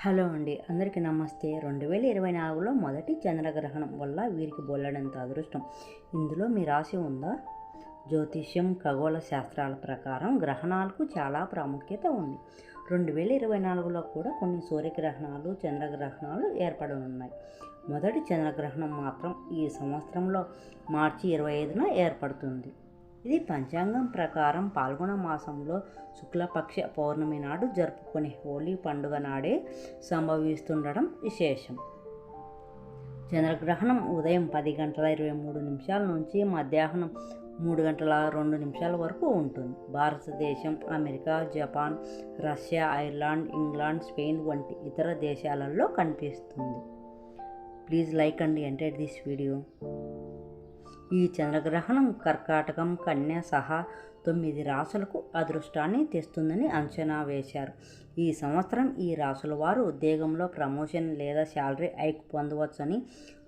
Hello అండి. అందరికీ నమస్తే. రెండు వేల ఇరవై నాలుగులో మొదటి చంద్రగ్రహణం వల్ల వీరికి బోలెడంత అదృష్టం. ఇందులో మీ రాశి ఉందా? జ్యోతిష్యం ఖగోళ శాస్త్రాల ప్రకారం గ్రహణాలకు చాలా ప్రాముఖ్యత ఉంది. రెండు వేల ఇరవై నాలుగులో కూడా కొన్ని సూర్యగ్రహణాలు చంద్రగ్రహణాలు ఏర్పడనున్నాయి. మొదటి చంద్రగ్రహణం మాత్రం ఈ సంవత్సరంలో మార్చి ఇరవై ఐదున ఏర్పడుతుంది. ఇది పంచాంగం ప్రకారం పాల్గొన మాసంలో శుక్లపక్ష పౌర్ణమి నాడు జరుపుకునే హోలీ పండుగ నాడే సంభవిస్తుండడం విశేషం. చంద్రగ్రహణం ఉదయం పది గంటల ఇరవై మూడు నిమిషాల నుంచి మధ్యాహ్నం మూడు గంటల రెండు నిమిషాల వరకు ఉంటుంది. Bharatadesam America Japan Russia Ireland England Spain వంటి ఇతర దేశాలలో కనిపిస్తుంది. Please like and enter this video. ఈ చంద్రగ్రహణం కర్కాటకం కన్య సహా తొమ్మిది రాసులకు అదృష్టాన్ని తెస్తుందని అంచనా వేశారు. ఈ సంవత్సరం ఈ రాసుల వారు ఉద్యోగంలో ప్రమోషన్ లేదా శాలరీ హైక్ పొందవచ్చని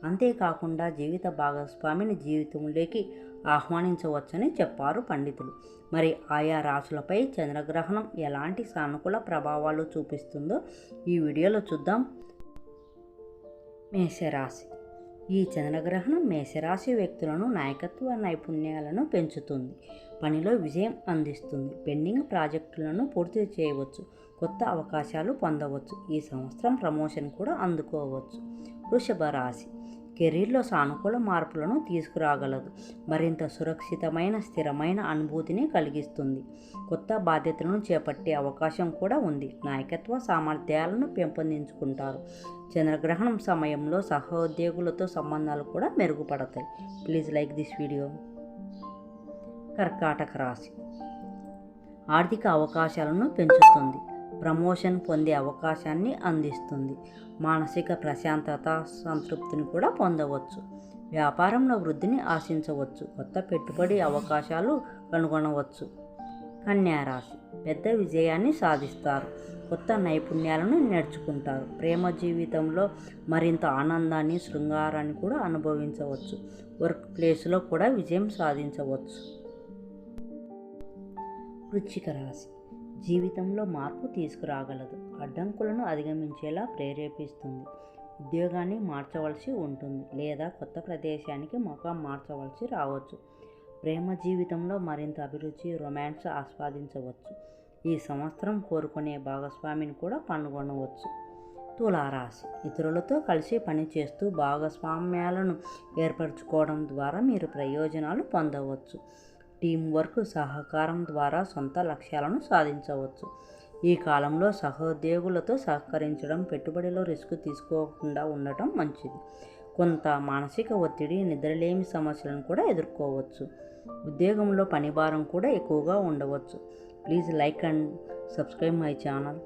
అంతేకాకుండా జీవిత భాగస్వామిని జీవితంలోకి ఆహ్వానించవచ్చని చెప్పారు పండితులు. మరి ఆయా రాసులపై చంద్రగ్రహణం ఎలాంటి సానుకూల ప్రభావాలు చూపిస్తుందో ఈ వీడియోలో చూద్దాం. మేషరాశి ఈ చంద్రగ్రహణం మేషరాశి వ్యక్తులను నాయకత్వ నైపుణ్యాలను పెంచుతుంది. పనిలో విజయం అందిస్తుంది. పెండింగ్ ప్రాజెక్టులను పూర్తి చేయవచ్చు. కొత్త అవకాశాలు పొందవచ్చు. ఈ సంవత్సరం ప్రమోషన్ కూడా అందుకోవచ్చు. వృషభ రాశి కెరీర్లో సానుకూల మార్పులను తీసుకురాగలదు. మరింత సురక్షితమైన స్థిరమైన అనుభూతిని కలిగిస్తుంది. కొత్త బాధ్యతలను చేపట్టే అవకాశం కూడా ఉంది. నాయకత్వ సామర్థ్యాలను పెంపొందించుకుంటారు. చంద్రగ్రహణం సమయంలో సహోద్యోగులతో సంబంధాలు కూడా మెరుగుపడతాయి. Please like this video. కర్కాటక రాశి. ఆర్థిక అవకాశాలను పెంచుతుంది. ప్రమోషన్ పొందే అవకాశాన్ని అందిస్తుంది. మానసిక ప్రశాంతత సంతృప్తిని కూడా పొందవచ్చు. వ్యాపారంలో వృద్ధిని ఆశించవచ్చు. కొత్త పెట్టుబడి అవకాశాలు కనుగొనవచ్చు. కన్యారాశి పెద్ద విజయాన్ని సాధిస్తారు. కొత్త నైపుణ్యాలను నేర్చుకుంటారు. ప్రేమ జీవితంలో మరింత ఆనందాన్ని శృంగారాన్ని కూడా అనుభవించవచ్చు. వర్క్ ప్లేస్లో కూడా విజయం సాధించవచ్చు. వృచ్చిక రాశి జీవితంలో మార్పు తీసుకురాగలదు. అడ్డంకులను అధిగమించేలా ప్రేరేపిస్తుంది. ఉద్యోగాన్ని మార్చవలసి ఉంటుంది లేదా కొత్త ప్రదేశానికి ముఖం మార్చవలసి రావచ్చు. ప్రేమ జీవితంలో మరింత అభిరుచి రొమాన్స్ ఆస్వాదించవచ్చు. ఈ సంవత్సరం కోరుకునే భాగస్వామిని కూడా కనుగొనవచ్చు. తులారాశి ఇతరులతో కలిసి పనిచేస్తూ భాగస్వామ్యాలను ఏర్పరచుకోవడం ద్వారా మీరు ప్రయోజనాలు పొందవచ్చు. టీం వర్క్ సహకారం ద్వారా సొంత లక్ష్యాలను సాధించవచ్చు. ఈ కాలంలో సహోద్యోగులతో సహకరించడం పెట్టుబడిలో రిస్క్ తీసుకోకుండా ఉండటం మంచిది. కొంత మానసిక ఒత్తిడి నిద్రలేమి సమస్యలను కూడా ఎదుర్కోవచ్చు. ఉద్యోగంలో పనిభారం కూడా ఎక్కువగా ఉండవచ్చు. Please like and subscribe my channel.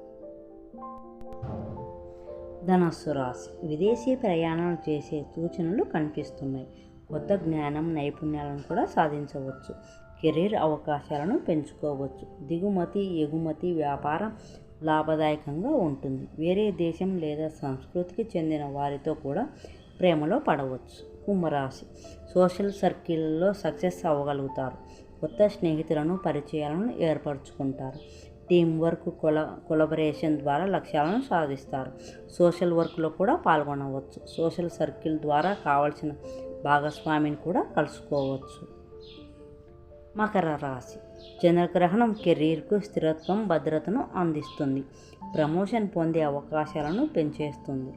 ధనస్సు రాశి. విదేశీ ప్రయాణాలు చేసే సూచనలు కనిపిస్తున్నాయి. కొత్త జ్ఞానం నైపుణ్యాలను కూడా సాధించవచ్చు. కెరీర్ అవకాశాలను పెంచుకోవచ్చు. దిగుమతి ఎగుమతి వ్యాపారం లాభదాయకంగా ఉంటుంది. వేరే దేశం లేదా సంస్కృతికి చెందిన వారితో కూడా ప్రేమలో పడవచ్చు. కుంభరాశి సోషల్ సర్కిల్లో సక్సెస్ అవ్వగలుగుతారు. కొత్త స్నేహితులను పరిచయాలను ఏర్పరచుకుంటారు. టీం వర్క్ కొల కొలబరేషన్ ద్వారా లక్ష్యాలను సాధిస్తారు. సోషల్ వర్క్లో కూడా పాల్గొనవచ్చు. సోషల్ సర్కిల్ ద్వారా కావలసిన భాగస్వామిని కూడా కలుసుకోవచ్చు. మకర రాశి. చంద్రగ్రహణం కెరీర్కు స్థిరత్వం భద్రతను అందిస్తుంది. ప్రమోషన్ పొందే అవకాశాలను పెంచేస్తుంది.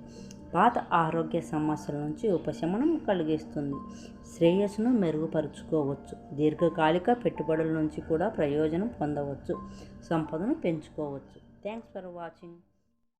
పాత ఆరోగ్య సమస్యల నుంచి ఉపశమనం కలిగిస్తుంది. శ్రేయస్సును మెరుగుపరుచుకోవచ్చు. దీర్ఘకాలిక పెట్టుబడుల నుంచి కూడా ప్రయోజనం పొందవచ్చు. సంపదను పెంచుకోవచ్చు. Thanks for watching.